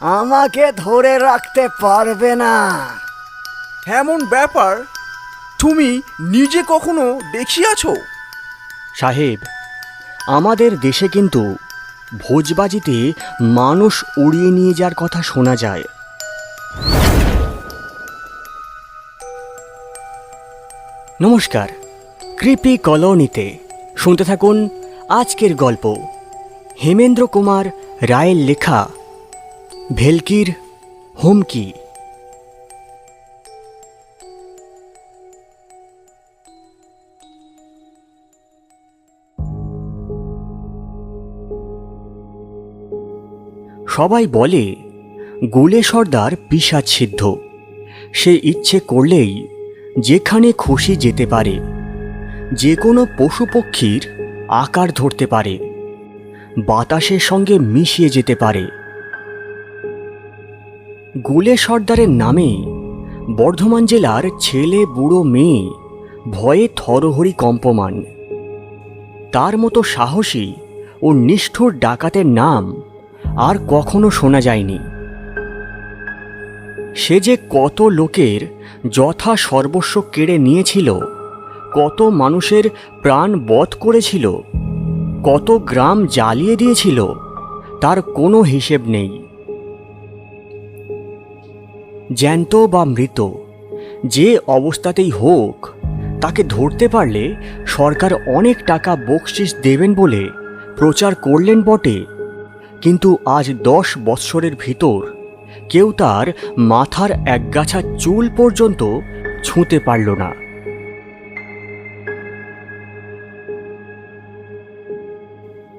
আমাকে ধরে রাখতে পারবে না। এমন ব্যাপার তুমি নিজে কখনো দেখিয়াছো? সাহেব আমাদের দেশে কিন্তু ভোজবাজিতে মানুষ উড়িয়ে নিয়ে যাওয়ার কথা শোনা যায়। নমস্কার কৃপি কলোনিতে। শুনতে থাকুন আজকের গল্প। হেমেন্দ্র কুমার রায়ের লেখা ভেলকির হুমকি। সবাই বলে, গুলে সর্দার পিসাদ সিদ্ধ। সে ইচ্ছে করলেই যেখানে খুশি যেতে পারে। যে কোনো পশু পক্ষীর আকার ধরতে পারে। বাতাসের সঙ্গে মিশিয়ে যেতে পারে। গুলে সর্দারের নামে বর্ধমান জেলার ছেলে, বুড়ো, মেয়ে ভয়ে থরহরি কম্পমান। তার মতো সাহসী ও নিষ্ঠুর ডাকাতের নাম আর কখনো শোনা যায়নি। সে যে কত লোকের যথা সর্বস্ব কেড়ে নিয়েছিল, কত মানুষের প্রাণ বধ করেছিল, কত গ্রাম জ্বালিয়ে দিয়েছিল, তার কোনো হিসেব নেই। জ্যান্ত বা মৃত, যে অবস্থাতেই হোক, তাকে ধরতে পারলে সরকার অনেক টাকা বকশিস দেবেন বলে প্রচার করলেন বটে। কিন্তু আজ দশ বৎসরের ভিতর কেউ তার মাথার একগাছা চুল পর্যন্ত ছুঁতে পারল না।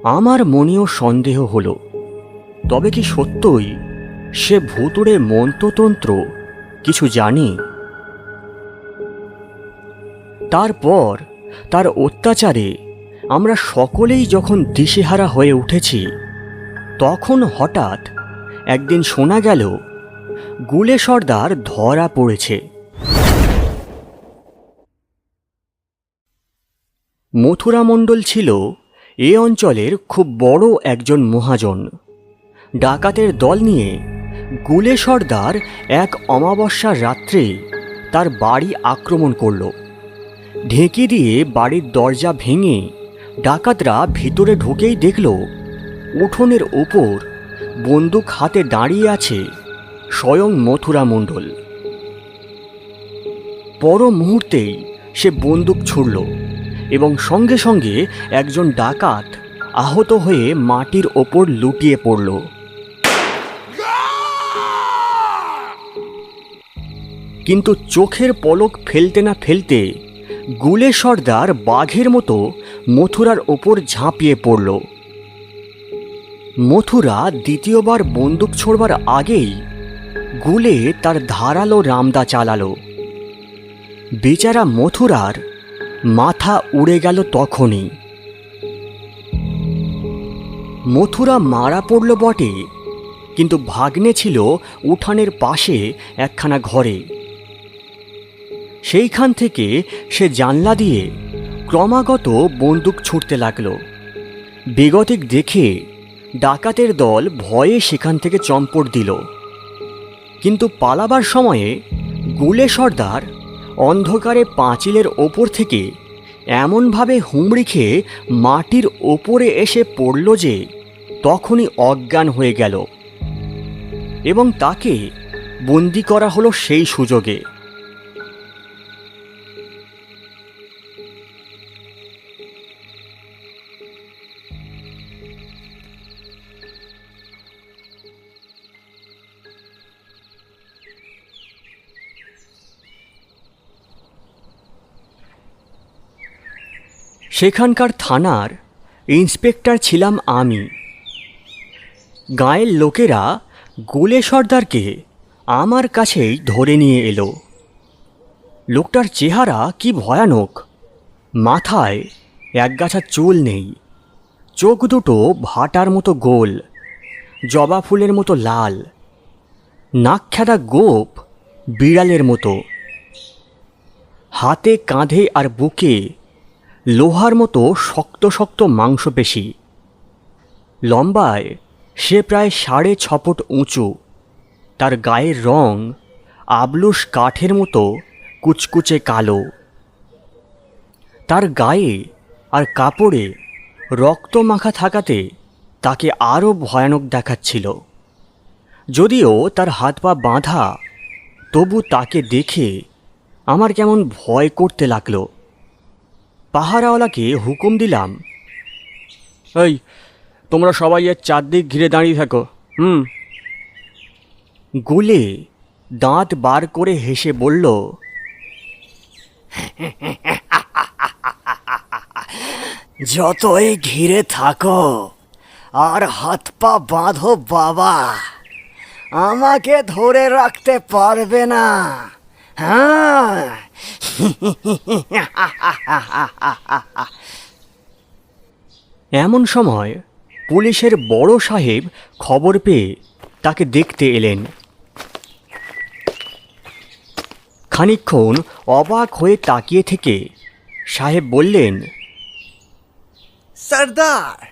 আমার মনেও সন্দেহ হলো, তবে কি সত্যই সে ভুতুড়ে মন্ত্রতন্ত্র, কিছু জানে। তারপর তার অত্যাচারে আমরা সকলেই যখন দিশেহারা হয়ে উঠেছি, তখন হঠাৎ একদিন শোনা গেল গুলে সর্দার ধরা পড়েছে। মথুরা মণ্ডল ছিল এ অঞ্চলের খুব বড় একজন মহাজন। ডাকাতের দল নিয়ে গুলে সর্দার এক অমাবস্যার রাত্রে তার বাড়ি আক্রমণ করল। ঢেঁকি দিয়ে বাড়ির দরজা ভেঙে ডাকাতরা ভিতরে ঢুকেই দেখল, উঠোনের ওপর বন্দুক হাতে দাঁড়িয়ে আছে স্বয়ং মথুরা মণ্ডল। পর মুহূর্তেই সে বন্দুক ছুড়ল এবং সঙ্গে সঙ্গে একজন ডাকাত আহত হয়ে মাটির ওপর লুটিয়ে পড়ল। কিন্তু চোখের পলক ফেলতে না ফেলতে গুলে সর্দার বাঘের মতো মথুরার ওপর ঝাঁপিয়ে পড়ল। মথুরা দ্বিতীয়বার বন্দুক ছোড়বার আগেই গুলে তার ধারালো রামদা চালালো। বেচারা মথুরার মাথা উড়ে গেল তখনই। মথুরা মারা পড়ল বটে, কিন্তু ভাগ্নে ছিল উঠানের পাশে একখানা ঘরে। সেইখান থেকে সে জানলা দিয়ে ক্রমাগত বন্দুক ছুটতে লাগল। বেগতিক দেখে ডাকাতের দল ভয়ে সেখান থেকে চম্পট দিল। কিন্তু পালাবার সময়ে গুলে সর্দার অন্ধকারে পাঁচিলের ওপর থেকে এমনভাবে হুমড়ি খেয়ে মাটির ওপরে এসে পড়ল যে তখনই অজ্ঞান হয়ে গেল। এবং তাকে বন্দি করা হলো সেই সুযোগে। সেখানকার থানার ইন্সপেক্টর ছিলাম আমি। গায়ের লোকেরা গোলে সর্দারকে আমার কাছেই ধরে নিয়ে এলো। লোকটার চেহারা কি ভয়ানক। মাথায় একগাছা চুল নেই। চোখ দুটো ভাটার মতো গোল, জবা ফুলের মতো লাল নাকখ্যাদা গোপ বিড়ালের মতো। হাতে কাঁধে আর বুকে লোহার মতো শক্ত শক্ত মাংসপেশি। লম্বায় সে প্রায় সাড়ে ছ ফুট উঁচু। তার গায়ের রং আবলুস কাঠের মতো কুচকুচে কালো। তার গায়ে আর কাপড়ে রক্ত মাখা থাকাতে তাকে আরও ভয়ানক দেখাচ্ছিল। যদিও তার হাত পা বাঁধা, তবু তাকে দেখে আমার কেমন ভয় করতে লাগল। পাহারাওয়ালাকে হুকুম দিলাম। এই, তোমরা সবাই এর চারদিক ঘিরে দাঁড়িয়ে থাকো, হুম। গুলে দাঁত বার করে হেসে বলল, যতই ঘিরে থাকো, আর হাত পা বাঁধো বাবা, আমাকে ধরে রাখতে পারবে না হ্যাঁ? এমন সময় পুলিশের বড় সাহেব খবর পেয়ে তাকে দেখতে এলেন। খানিকক্ষণ অবাক হয়ে তাকিয়ে থেকে সাহেব বললেন সর্দার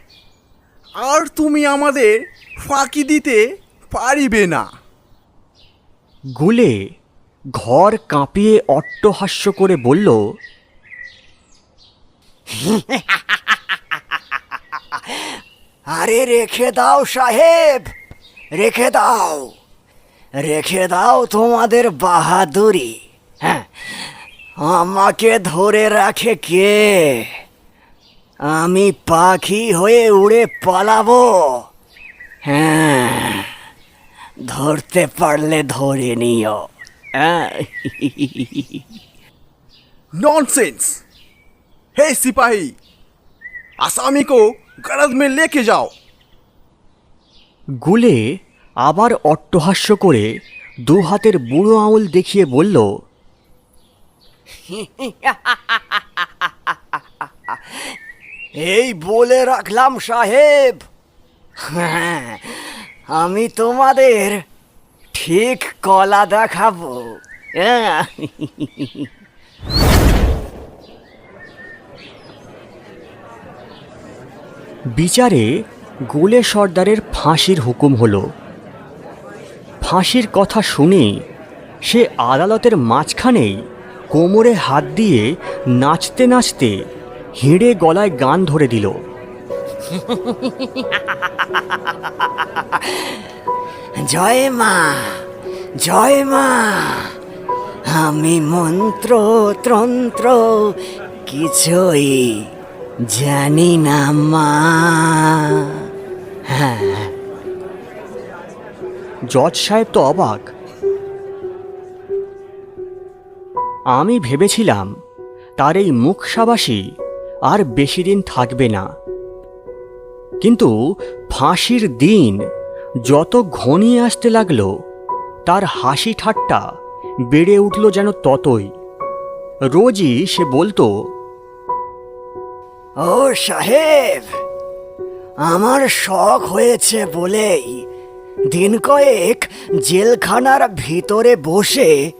আর তুমি আমাদের ফাঁকি দিতে পারিবে না। গুলে ঘর কাঁপিয়ে অট্টহাস্য করে বলল, আরে রেখে দাও সাহেব, রেখে দাও রেখে দাও তোমাদের বাহাদুরি। হ্যাঁ আমাকে ধরে রাখে কে? আমি পাখি হয়ে উড়ে পালাবো। হ্যাঁ ধরতে পারলে ধরে নিও। नॉनसेंस हे सिपाही आसामी को गरज में लेके जाओ গুলে আবার অট্টহাস্য করে দু হাতের বুড়ো আঙুল দেখিয়ে বলল এই বলে রাখলাম সাহেব হ্যাঁ আমি তোমাদের ঠিক কলা দেখাবো। হ্যাঁ। বিচারে গোলে সর্দারের ফাঁসির হুকুম হলো। ফাঁসির কথা শুনে সে আদালতের মাঝখানেই কোমরে হাত দিয়ে নাচতে নাচতে হেঁড়ে গলায় গান ধরে দিল। জয় মা জয় মা। আমি মন্ত্র, তন্ত্র, কিছুই জানি না মা। হ্যাঁ। জজ সাহেব তো অবাক। আমি ভেবেছিলাম, তার এই মুখ সাবাসী আর বেশি দিন থাকবে না। কিন্তু ফাঁসির দিন যত ঘনিয়ে আসতে লাগল, তার হাসি ঠাট্টা বেড়ে উঠল যেন ততই। রোজই সে বলতো, ও সাহেব, আমার শখ হয়েছে বলেই দিন কয়েক জেলখানার ভিতরে বসে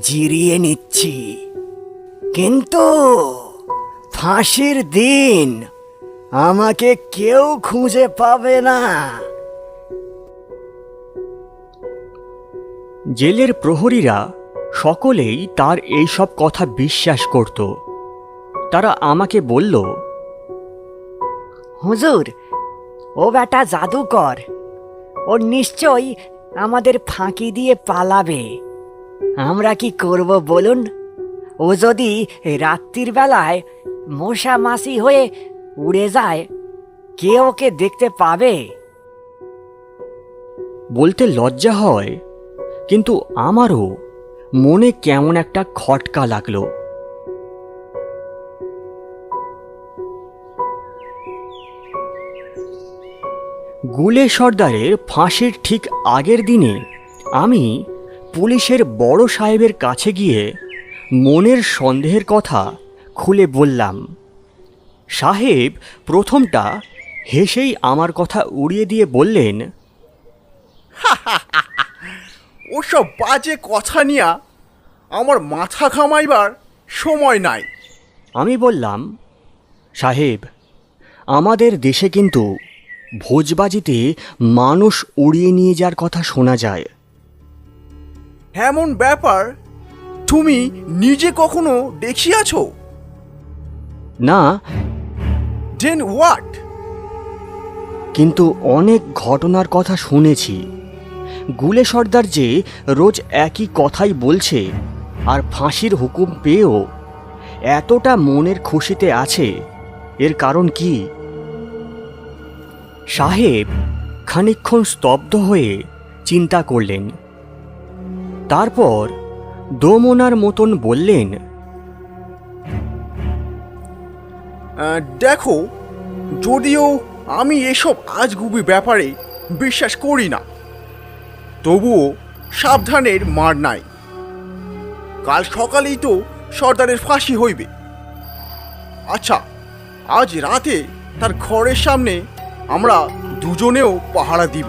জিরিয়ে নিচ্ছি। কিন্তু ফাঁসির দিন আমাকে কেউ খুঁজে পাবে না। জেলের প্রহরীরা সকলেই তার এইসব কথা বিশ্বাস করত। তারা আমাকে বলল হুজুর ও বেটা জাদুকর ও নিশ্চয়ই আমাদের ফাঁকি দিয়ে পালাবে। আমরা কি করব বলুন? ও যদি রাত্রির বেলায় মশা মাসি হয়ে উড়ে যায়, কে ওকে দেখতে পাবে? বলতে লজ্জা হয়, কিন্তু আমারও মনে কেমন একটা খটকা লাগল। গুলে সর্দারের ফাঁসির ঠিক আগের দিনে আমি পুলিশের বড় সাহেবের কাছে গিয়ে মনের সন্দেহের কথা খুলে বললাম। সাহেব প্রথমটা হেসেই আমার কথা উড়িয়ে দিয়ে বললেন ওসব বাজে কথা নিয়া আমার মাথা ঘামাইবার সময় নাই। আমি বললাম সাহেব আমাদের দেশে কিন্তু ভোজবাজিতে মানুষ উড়িয়ে নিয়ে যাওয়ার কথা শোনা যায়। এমন ব্যাপার তুমি নিজে কখনো দেখিয়াছো? না দেন হোয়াট কিন্তু অনেক ঘটনার কথা শুনেছি। গুলে সর্দার যে রোজ একই কথাই বলছে আর ফাঁসির হুকুম পেয়েও এতটা মনের খুশিতে আছে। এর কারণ কি? সাহেব খানিকক্ষণ স্তব্ধ হয়ে চিন্তা করলেন। তারপর দোমনার মতন বললেন দেখো, যদিও আমি এসব আজগুবি ব্যাপারে বিশ্বাস করি না, তবুও সাবধানের মার নাই। কাল সকালেই তো সর্দারের ফাঁসি হইবে। আচ্ছা আজ রাতে তার ঘরের সামনে আমরা দুজনেও পাহারা দিব।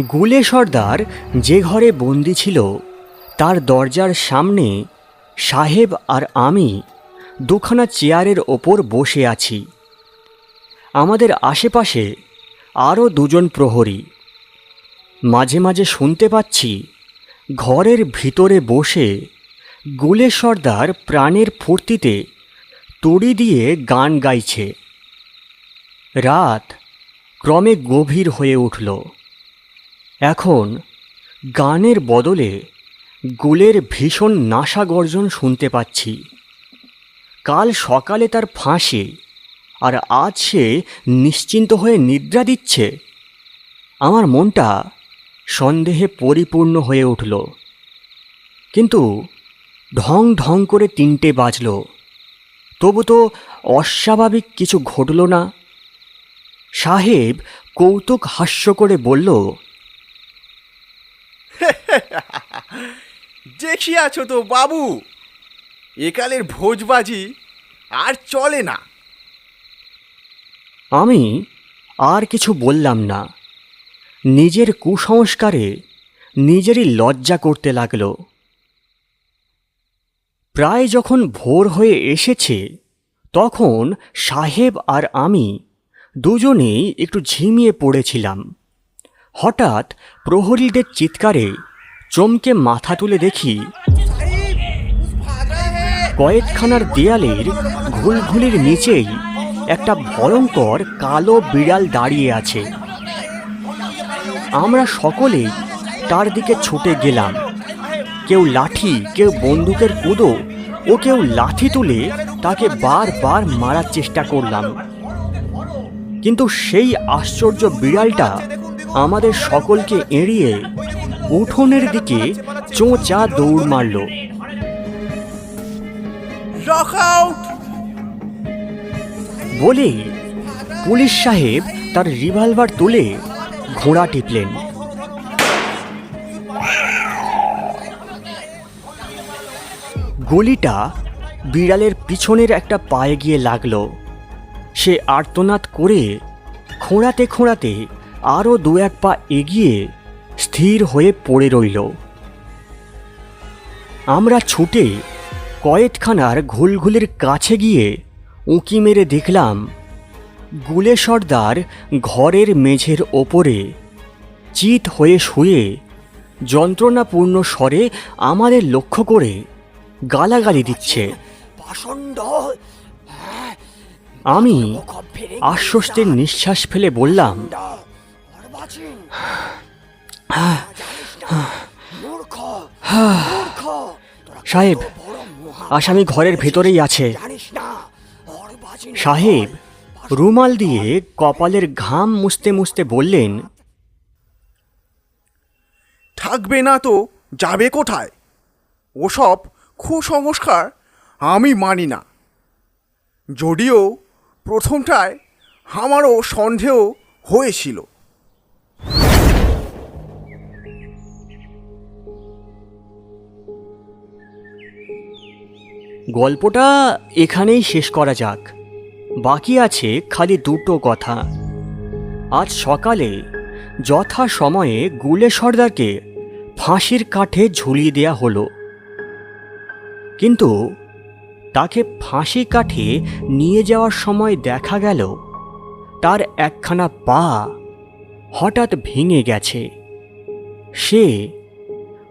গুলে সর্দার যে ঘরে বন্দি ছিল, তার দরজার সামনে সাহেব আর আমি দুখানা চেয়ারের ওপর বসে আছি। আমাদের আশেপাশে আরও দুজন প্রহরী। মাঝে মাঝে শুনতে পাচ্ছি ঘরের ভিতরে বসে গুলে সর্দার প্রাণের ফুর্তিতে তড়ি দিয়ে গান গাইছে। রাত ক্রমে গভীর হয়ে উঠল। এখন গানের বদলে গুলের ভীষণ নাশা গর্জন শুনতে পাচ্ছি। কাল সকালে তার ফাঁসি, আর আজ সে নিশ্চিন্ত হয়ে নিদ্রা দিচ্ছে। আমার মনটা সন্দেহে পরিপূর্ণ হয়ে উঠল। কিন্তু ঢং ঢং করে তিনটে বাজল। তবু তো অস্বাভাবিক কিছু ঘটল না। সাহেব কৌতুক হাস্য করে বলল দেখিয়াছো তো, বাবু। একালের ভোজবাজি আর চলে না। আমি আর কিছু বললাম না। নিজের কুসংস্কারে নিজেরই লজ্জা করতে লাগল। প্রায় যখন ভোর হয়ে এসেছে, তখন সাহেব আর আমি দুজনেই একটু ঝিমিয়ে পড়েছিলাম। হঠাৎ প্রহরীদের চিৎকারে চমকে মাথা তুলে দেখি কয়েকখানার দেয়ালের ঘুলঘুলির নিচেই একটা ভয়ঙ্কর কালো বিড়াল দাঁড়িয়ে আছে। আমরা সকলেই তার দিকে ছুটে গেলাম। কেউ লাঠি, কেউ বন্দুকের কুদো ও কেউ লাঠি তুলে তাকে বারবার মারার চেষ্টা করলাম। কিন্তু সেই আশ্চর্য বিড়ালটা আমাদের সকলকে এড়িয়ে উঠোনের দিকে চোঁচা দৌড় মারল। বলে পুলিশ সাহেব তার রিভলভার তুলে ঘোড়া টিপলেন। গলিটা বিড়ালের পিছনের একটা পায়ে গিয়ে লাগল। সে আর্তনাদ করে খোঁড়াতে খোঁড়াতে আরও দু এক পা এগিয়ে স্থির হয়ে পড়ে রইল। আমরা ছুটে কয়েকখানার ঘুলঘুলির কাছে গিয়ে উঁকি মেরে দেখলাম গুলে সর্দার ঘরের মেঝের ওপরে চিত হয়ে শুয়ে যন্ত্রণাপূর্ণ স্বরে আমাদের লক্ষ্য করে গালাগালি দিচ্ছে। আমি আশ্বস্তির নিঃশ্বাস ফেলে বললাম সাহেব আসামি ঘরের ভেতরেই আছে। সাহেব, রুমাল দিয়ে কপালের ঘাম মুছতে মুছতে বললেন, থাকবে না তো, যাবে কোথায়? ওসব কুসংস্কার আমি মানি না। যদিও প্রথমটায় আমারও সন্দেহ হয়েছিল। গল্পটা এখানেই শেষ করা যাক। বাকি আছে খালি দুটো কথা। আজ সকালে যথা সময়ে গুলে সর্দারকে ফাঁসির কাঠে ঝুলিয়ে দেয়া হলো। কিন্তু তাকে ফাঁসি কাঠে নিয়ে যাওয়ার সময় দেখা গেল, তার একখানা পা হঠাৎ ভেঙে গেছে। সে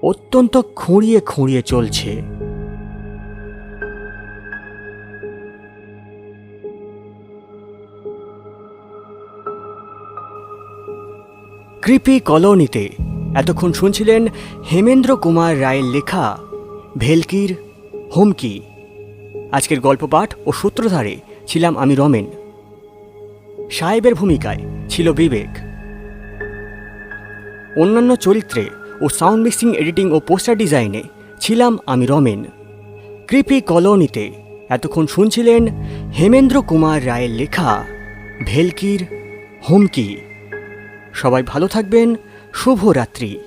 অত্যন্ত খুঁড়িয়ে খুঁড়িয়ে চলছে। কৃপি কলোনিতে এতক্ষণ শুনছিলেন হেমেন্দ্র কুমার রায়ের লেখা ভেলকির হুমকি। আজকের গল্প পাঠ ও সূত্রধারে ছিলাম আমি রমেন। সাহেবের ভূমিকায় ছিল বিবেক। অন্যান্য চরিত্রে ও সাউন্ড মিক্সিং এডিটিং ও পোস্টার ডিজাইনে ছিলাম আমি রমেন। কৃপি কলোনিতে এতক্ষণ শুনছিলেন হেমেন্দ্র কুমার রায়ের লেখা ভেলকির হুমকি। সবাই ভালো থাকবেন, শুভরাত্রি।